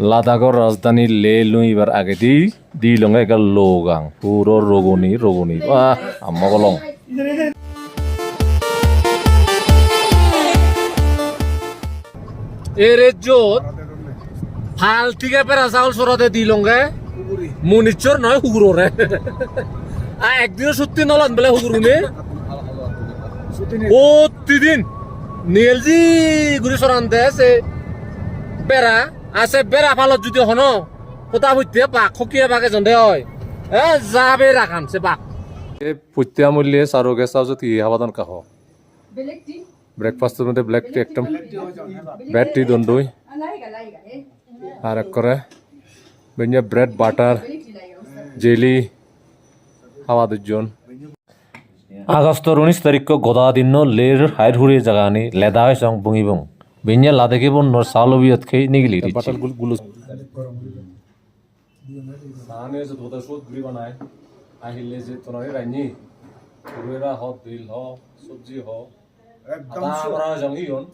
লাদাখর রাজধানী লে লুই এবার আগে দি দি লঙ্গে একা লোগাং পুরো রগনি রগনি বাহ আম্মা বলং এরে জোত ফাল থেকে পেরা চাউল সরাতে দি লঙ্গে মুনিচর নয় হুগুরে আ একদিনও সত্যি নলান বলে হুগুরুনে প্রতিদিন নীলজি গুড়ি সরানতে আছে বেড়া আছে বেড়া ফালত যদি হন কোথা হইতে পাক খকিয়ে বাকে জন্দে হয়। এ যাবে রাখান সে পাক পুত্যা মূল্যে সারো গেছ যদি হাবাদন কাহ? ব্রেকফাস্টের মধ্যে ব্ল্যাক টি একদম ব্রেড টি দন্ডুই? আর এক করে বেঞ্জে ব্রেড বাটার. জেলি হাওয়া দুজন আগস্টর উনিশ তারিখ গদা দিন লের হাইর হুড়ি জাগানি লেদা হয় সং বুঙি বুং বিnya লাদেকে বন নর সালো বিয়ত খেই নিগলি গুল আহিলে যে তোনারে রাইনি পুরেরা হ দিল হ সবজি হ একদম বড়া জঙ্গি হন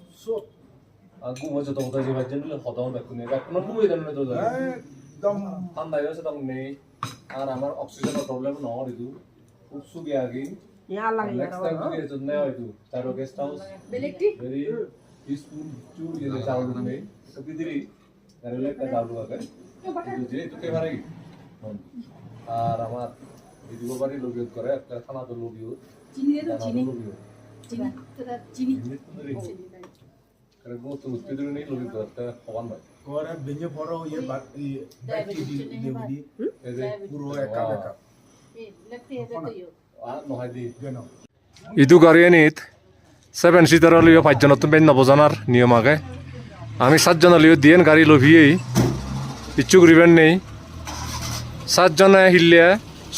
আগু মজা তো দোদা যে বাজেন বলে হদাও বেকুনি বেকুন মুই দেন তো যায় একদম ঠান্ডা হয়েছে তখন নেই আর আমার অক্সিজেনের প্রবলেম নয় ঋতু খুব সুখী আগে নেক্সট টাইম এর জন্য হয়তো তারও গেস্ট হাউস Beleg যে চাউল নেই তো কি দিলি তাহলে একটা চাউল আগে কিন্তু যে তো কে ভারে আর আমার দিদিগো বাড়ি লোবিয়ত করে একটা খানা তো লোবিয়ত Chini dia tu, chini. লোবিয়ত Chini. Tada, করে গো তো উৎপেদ নেই লোবিয়ত একটা হবান ভাই করে বেঞ্জে বড় ইয়ে বাট ই ব্যাটি দি দেবদি এই যে পুরো একা একা আর নহয় দি কেন ইটো গাড়ীয়ানিত ছেভেন চিটাৰৰ লিও পাঁচজনত তুমি নবজানাৰ নিয়ম আগে। আমি সাতজনৰ লিও দিয়ে গাড়ী লভিয়েই। ইচ্ছুক রিবেন নেই। সাতজনে হিলিয়া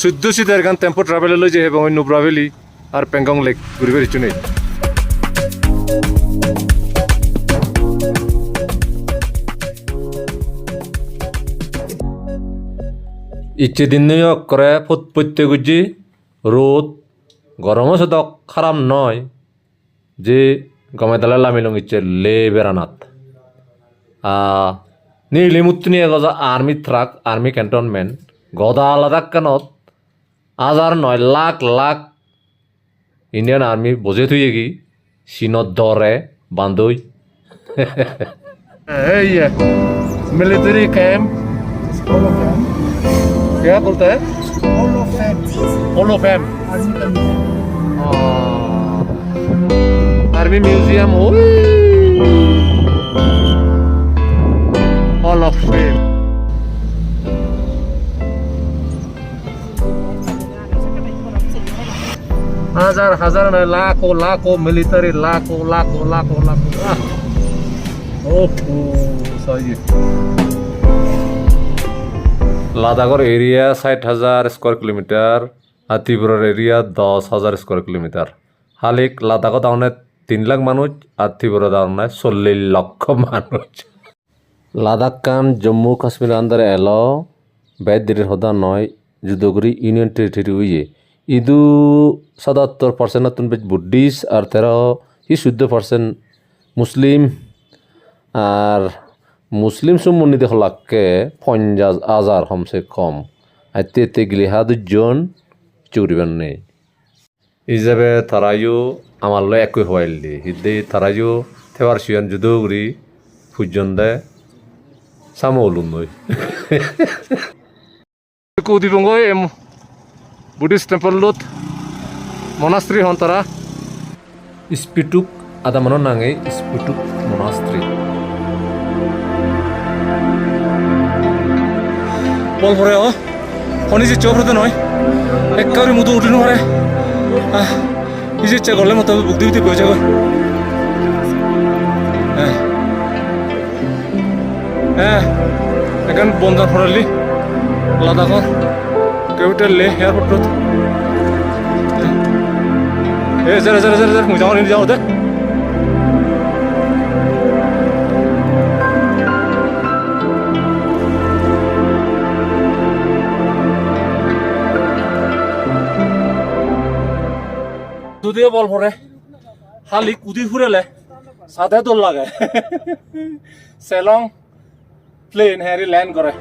চৈধ্য চিটাৰ গান টেম্পো ট্ৰাভেল লৈ যায় এবং নুব্ৰা ভেলি আৰু পেংগং লেক ঘূৰিব ইচ্ছু নেই ইচ্ছে দিন করে প্রত্যেক গুজি। রোদ গরমও শুধু খারাপ নয়। যে গমেতালে লামিলং ইচ্ছে লে বেড়ানাত নিলি মুত্তি নিয়ে গজা আর্মি থ্রাক আর্মি ক্যান্টনমেন্ট গদা আলাদা কানত হাজার নয় লাখ লাখ ইন্ডিয়ান আর্মি বজে থুয়ে কি চীনত দরে বান্ধই এই military camp Hall of Fame क्या बोलता है Hall of Fame Hall army museum ওই হল অফ ফেম হাজার হাজার নয়, লাখো লাখো মিলিটারি লাখো লাখো লাখো লাখো। লাদাখর এরিয়া ষাট হাজার স্কোয়ার কিলোমিটার আর ত্রিপুরার এরিয়া দশ হাজার স্কোয়ার কিলোমিটার হালিক লাদাখত তাহলে তিন লাখ মানুষ আর ত্রিপুরা তাহলে চল্লিশ লক্ষ মানুষ। লাদাখ কান জম্মু কাশ্মীর আন্দারে এলো বেদ দিনের হদা নয় যুদ্ধগুড়ি ইউনিয়ন টেরিটরি হইয়ে ইদু সাতাত্তর পার্সেন্ট নতুন বেজ বুদ্ধিস্ট আর তেরো ই চোদ্দ পার্সেন্ট মুসলিম। আর মুসলিম সম্বন্ধে হলাক্কে পঞ্চাশ হাজার কমসে কম। আর তেতে গেলে হা দুজন চুরিবেন নেই হিসাবে তারাইও আমার লয় একই হওয়াইল দি। হিদে তারাইও থেওয়ার সিয়ান যুদৌরি ফুজন দে সামো ওলুন নই কুদি বঙ্গ এম বুদ্ধিষ্ট টেম্পল লোত মনাস্ত্রী হন তারা। স্পিটুক আদা মনো নাঙে স্পিটুক মনাস্ত্রী। বল ভরে অ? খনি যে চোপ্রতে নয়। একেবারে মুদু উঠি নরে নিজে ইচ্ছা করলে মতো বুক দিতে বসে যাব। হ্যাঁ। এখন বন্ধন ফরালি লাদাখর কেউটার লে, এয়ারপোর্ট এ যারা যারা যারা যারা যাও যাও দে দুদিকে বল পরে। হালি কুদি ফুরেলে সাথে দোল লাগে। সেলং প্লেন হ্যারি ল্যান্ড করে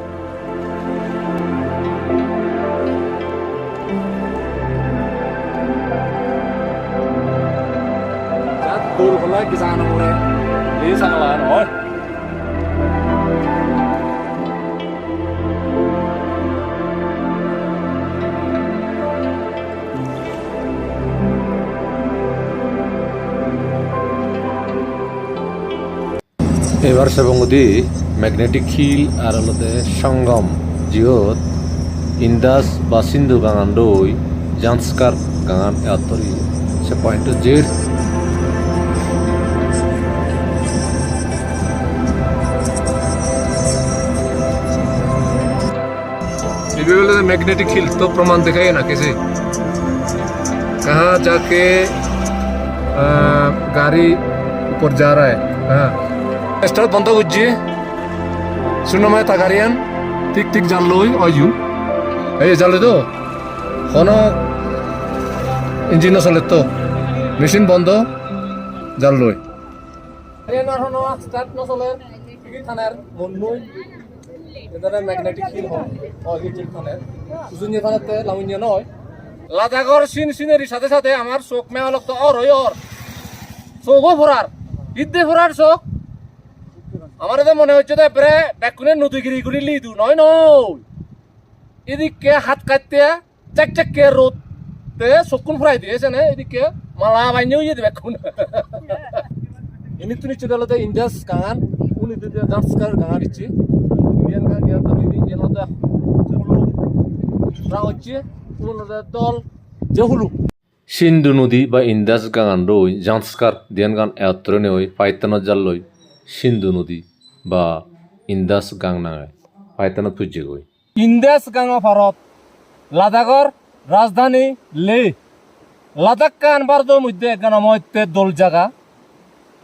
còn lấy cái sao nó đây Lý sang এবার সেবঙ্গদি ম্যাগনেটিক হিল আর হলতে সঙ্গম জিহত ইন্দাস বা সিন্ধু গাঙান দই জান্সকার গাঙান এতরি সে পয়েন্ট জেড मैग्नेटिक हिल तो प्रमाण दिखाइए ना कैसे कहाँ जाके आ, गाड़ी ऊपर जा रहा है हाँ স্টার বন্ধ করছি। শূন্যময় তাকারিয়ান ঠিক ঠিক জানল ওই অজু এই জানলে তো? কোনো ইঞ্জিনও চলে তো। মেশিন বন্ধ, জানল লাদাখর সাথে সাথে আমার চোখ মেয়ালক তো অর হয় অর। চোখও ভরার ইদ্দে ভরার চোখ। আমার তো মনে হচ্ছে তো এবারে ব্যাকুনে নদীগিরি করে লিদু নয় নয়। এদিকে হাত কাটতে চাক চাককে রোদতে চকুন ফ্রাই দিয়েছে না এদিকে মালা বাইনেও ইয়ে tuh nih cerita lo Indas kangen, uni tuh dia dance kar kangen ichi, dia nggak dia tuh ini dia lo dah hulu, raochi, uni dol jahulu. সিন্ধু নদী বা ইন্দাস গাঙান রই জান্সকার দিয়ান গান এত্রনে ওই পাইতানত জাল্লই সিন্ধু নদী বা ইন্দাস গাং নাঙায় পাইতানত পুজে গই ইন্দাস গাঙা ভারত লাদাখর রাজধানী লে, লাদাখ কান ভারতের মধ্যে একখান মধ্যে দোল জায়গা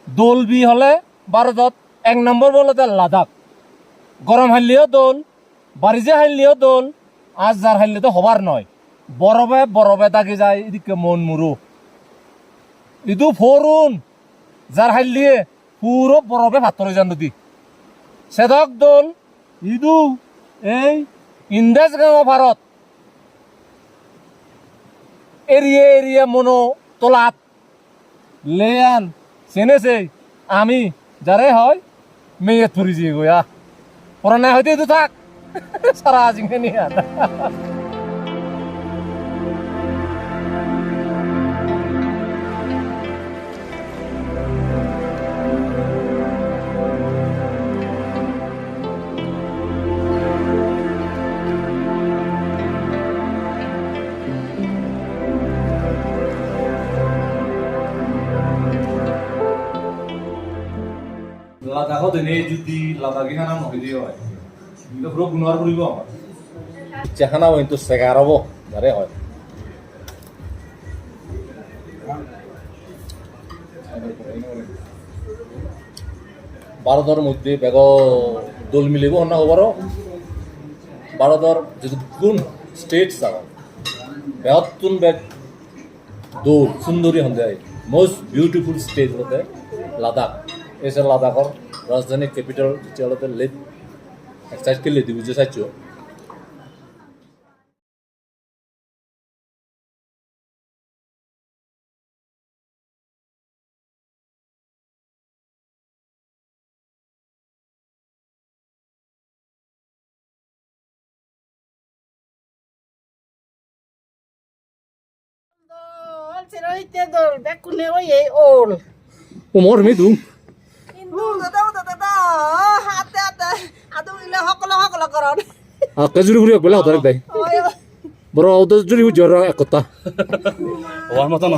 দোল বি হলে ভারতত এক নম্বর বলতে লাদাখ। গরম হারলিও দোল বারিজে হারলিও দোল আজ যার হারলে তো হবার নয় বরফে বরফে তাকে যায়, এদিকে মন মুরু ইদু ফরুন যার হারলিয়ে পুরো বরফে ভাতরে যান নদী সেদক দোল, ইদু, এই ইন্দাস গাঁও ভারত। এরিয়ে এরিয়ে মনো তোলাত। লেয়ান চেনেছে আমি যারে হয়, মেয়ে থুরি যে গয়া পরে না হইতে তো থাক। সারা আজিংকে নিয়ে। লাদাখত এনেই যদি লাদাখী খানা নহৈ হয়। কিন্তু পুরো গুণার কৰিব আমার জাহানা কিন্তু সেগার হব যারে হয়। ভারতের মধ্যে বেগ দোল মিলিব না খবর ভারতের যদি কোন স্টেট যাবা বেহতুন বেগ দোল সুন্দরী সন্ধ্যা মোস্ট বিউটিফুল স্টেট হতে লাদাখ এসে লাদাখর রাজধানী ক্যাপিটাল তেতিয়ালৈকে লেট এক্সাইজ কৰিলে দিব যে চাইছ উমর মৃদু। কিন্তু hati hati, aduh ini hoklo hoklo koron. আকে জুরি ঘুরি বলে হতারে Oh ya, বড় ওদের জুরি জরা একতা হওয়ার মতো না